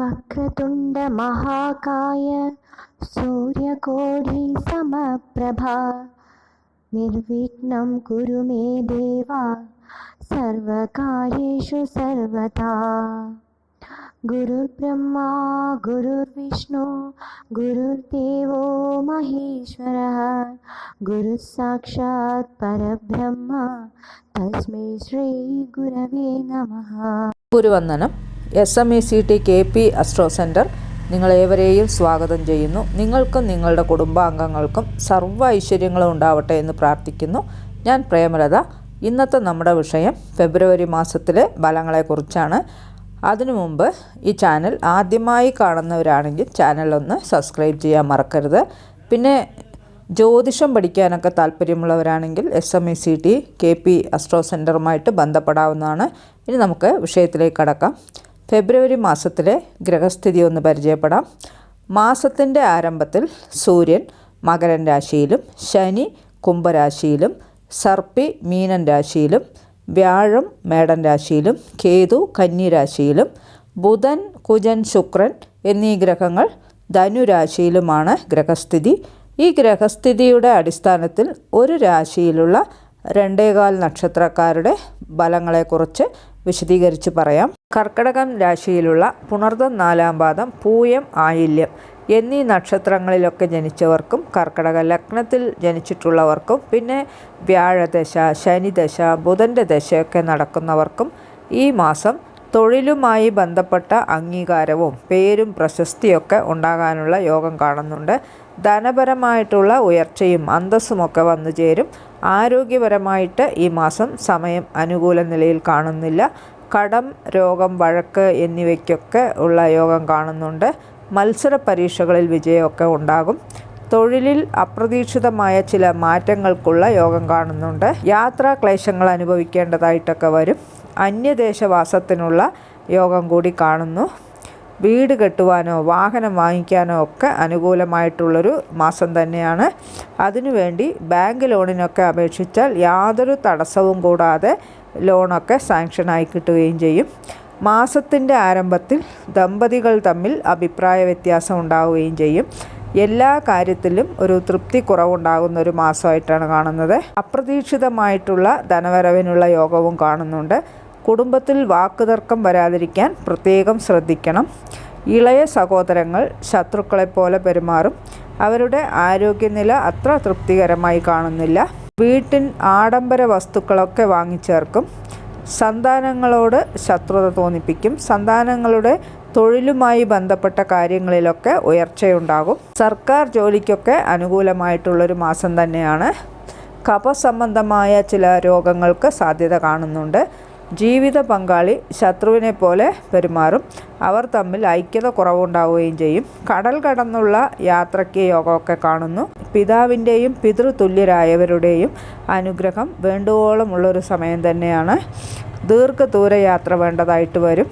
वक्रतुण्ड महाकाय सूर्यकोढि समप्रभा निर्विघ्नं कुरु मे देवा सर्वकार्येषु सर्वदा गुरुर्ब्रह्मा गुरुर्विष्णु गुरुर्देवो महेश्वरः गुरुः साक्षात् परब्रह्म तस्मै श्रीगुरवे नमः गुरुवन्दनम् S M E C T K P astro centre നിങ്ങളേവരെയും സ്വാഗതം ചെയ്യുന്നു. നിങ്ങൾക്കും നിങ്ങളുടെ കുടുംബാംഗങ്ങൾക്കും സർവ ഐശ്വര്യങ്ങളും ഉണ്ടാവട്ടെ എന്ന് പ്രാർത്ഥിക്കുന്നു. ഞാൻ പ്രേമലത. ഇന്നത്തെ നമ്മുടെ വിഷയം ഫെബ്രുവരി മാസത്തിലെ ഫലങ്ങളെക്കുറിച്ചാണ്. അതിനു മുമ്പ് ഈ ചാനൽ ആദ്യമായി കാണുന്നവരാണെങ്കിൽ ചാനലൊന്ന് സബ്സ്ക്രൈബ് ചെയ്യാൻ മറക്കരുത്. പിന്നെ ജ്യോതിഷം പഠിക്കാനൊക്കെ താല്പര്യമുള്ളവരാണെങ്കിൽ S M E C T K P astro സെന്ററുമായിട്ട് ബന്ധപ്പെടാവുന്നതാണ്. ഇനി നമുക്ക് വിഷയത്തിലേക്ക് കടക്കാം. ഫെബ്രുവരി മാസത്തിലെ ഗ്രഹസ്ഥിതി ഒന്ന് പരിചയപ്പെടാം. മാസത്തിന്റെ ആരംഭത്തിൽ സൂര്യൻ മകരൻ രാശിയിലും ശനി കുംഭരാശിയിലും സർപ്പി മീനൻ രാശിയിലും വ്യാഴം മേടൻ രാശിയിലും കേതു കന്നി രാശിയിലും ബുധൻ കുജൻ ശുക്രൻ എന്നീ ഗ്രഹങ്ങൾ ധനുരാശിയിലുമാണ് ഗ്രഹസ്ഥിതി. ഈ ഗ്രഹസ്ഥിതിയുടെ അടിസ്ഥാനത്തിൽ ഒരു രാശിയിലുള്ള രണ്ടേകാൽ നക്ഷത്രക്കാരുടെ ഫലങ്ങളെക്കുറിച്ച് വിശദീകരിച്ച് പറയാം. കർക്കടകം രാശിയിലുള്ള പുണർതം നാലാം പാദം പൂയം ആയില്യം എന്നീ നക്ഷത്രങ്ങളിലൊക്കെ ജനിച്ചവർക്കും കർക്കടക ലഗ്നത്തിൽ ജനിച്ചിട്ടുള്ളവർക്കും പിന്നെ വ്യാഴദശ ശനിദശ ബുധന്റെ ദശയൊക്കെ നടക്കുന്നവർക്കും ഈ മാസം തൊഴിലുമായി ബന്ധപ്പെട്ട അംഗീകാരവും പേരും പ്രശസ്തിയൊക്കെ ഉണ്ടാകാനുള്ള യോഗം കാണുന്നുണ്ട്. ധനപരമായിട്ടുള്ള ഉയർച്ചയും അന്തസ്സുമൊക്കെ വന്നു ചേരും. ആരോഗ്യപരമായിട്ട് ഈ മാസം സമയം അനുകൂല നിലയിൽ കാണുന്നില്ല. കടം രോഗം വഴക്ക് എന്നിവയ്ക്കൊക്കെ ഉള്ള യോഗം കാണുന്നുണ്ട്. മത്സര പരീക്ഷകളിൽ വിജയമൊക്കെ ഉണ്ടാകും. തൊഴിലിൽ അപ്രതീക്ഷിതമായ ചില മാറ്റങ്ങൾക്കുള്ള യോഗം കാണുന്നുണ്ട്. യാത്രാ ക്ലേശങ്ങൾ അനുഭവിക്കേണ്ടതായിട്ടൊക്കെ വരും. അന്യദേശവാസത്തിനുള്ള യോഗം കൂടി കാണുന്നു. വീട് കെട്ടുവാനോ വാഹനം വാങ്ങിക്കാനോ ഒക്കെ അനുകൂലമായിട്ടുള്ളൊരു മാസം തന്നെയാണ്. അതിനുവേണ്ടി ബാങ്ക് ലോണിനൊക്കെ അപേക്ഷിച്ചാൽ യാതൊരു തടസ്സവും കൂടാതെ ലോണൊക്കെ സാങ്ഷനായി കിട്ടുകയും ചെയ്യും. മാസത്തിന്റെ ആരംഭത്തിൽ ദമ്പതികൾ തമ്മിൽ അഭിപ്രായ വ്യത്യാസം ഉണ്ടാവുകയും ചെയ്യും. എല്ലാ കാര്യത്തിലും ഒരു തൃപ്തി കുറവുണ്ടാകുന്ന ഒരു മാസമായിട്ടാണ് കാണുന്നത്. അപ്രതീക്ഷിതമായിട്ടുള്ള ധനവരവിനുള്ള യോഗവും കാണുന്നുണ്ട്. കുടുംബത്തിൽ വാക്കുതർക്കം വരാതിരിക്കാൻ പ്രത്യേകം ശ്രദ്ധിക്കണം. ഇളയ സഹോദരങ്ങൾ ശത്രുക്കളെപ്പോലെ പെരുമാറും. അവരുടെ ആരോഗ്യനില അത്ര തൃപ്തികരമായി കാണുന്നില്ല. വീട്ടിൻ ആഡംബര വസ്തുക്കളൊക്കെ വാങ്ങിച്ചേർക്കും. സന്താനങ്ങളോട് ശത്രുത തോന്നിപ്പിക്കും. സന്താനങ്ങളുടെ തൊഴിലുമായി ബന്ധപ്പെട്ട കാര്യങ്ങളിലൊക്കെ ഉയർച്ചയുണ്ടാകും. സർക്കാർ ജോലിക്കൊക്കെ അനുകൂലമായിട്ടുള്ളൊരു മാസം തന്നെയാണ്. കഫസംബന്ധമായ ചില രോഗങ്ങൾക്ക് സാധ്യത കാണുന്നുണ്ട്. ജീവിത പങ്കാളി ശത്രുവിനെ പോലെ പെരുമാറും. അവർ തമ്മിൽ ഐക്യത കുറവുണ്ടാവുകയും ചെയ്യും. കടൽ കടന്നുള്ള യാത്രയ്ക്ക് യോഗമൊക്കെ കാണുന്നു. പിതാവിന്റെയും പിതൃതുല്യരായവരുടെയും അനുഗ്രഹം വേണ്ടുവോളമുള്ളൊരു സമയം തന്നെയാണ്. ദീർഘദൂര യാത്ര വേണ്ടതായിട്ട് വരും.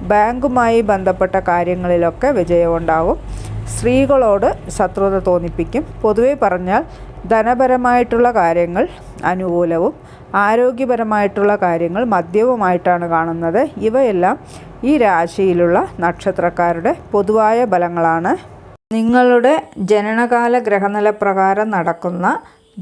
ബാങ്കുമായി ബന്ധപ്പെട്ട കാര്യങ്ങളിലൊക്കെ വിജയമുണ്ടാവും. സ്ത്രീകളോട് ശത്രുത തോന്നിപ്പിക്കും. പൊതുവെ പറഞ്ഞാൽ ധനപരമായിട്ടുള്ള കാര്യങ്ങൾ അനുകൂലവും ആരോഗ്യപരമായിട്ടുള്ള കാര്യങ്ങൾ മദ്യവുമായിട്ടാണ് കാണുന്നത്. ഇവയെല്ലാം ഈ രാശിയിലുള്ള നക്ഷത്രക്കാരുടെ പൊതുവായ ഫലങ്ങളാണ്. നിങ്ങളുടെ ജനനകാല ഗ്രഹനില പ്രകാരം നടക്കുന്ന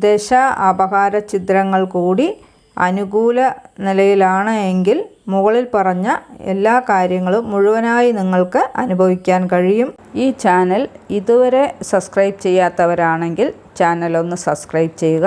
ദശ അപകാര ചിത്രങ്ങൾ കൂടി അനുകൂല നിലയിലാണ് എങ്കിൽ മുകളിൽ പറഞ്ഞ എല്ലാ കാര്യങ്ങളും മുഴുവനായി നിങ്ങൾക്ക് അനുഭവിക്കാൻ കഴിയും. ഈ ചാനൽ ഇതുവരെ സബ്സ്ക്രൈബ് ചെയ്യാത്തവരാണെങ്കിൽ ചാനൽ ഒന്ന് സബ്സ്ക്രൈബ് ചെയ്യുക.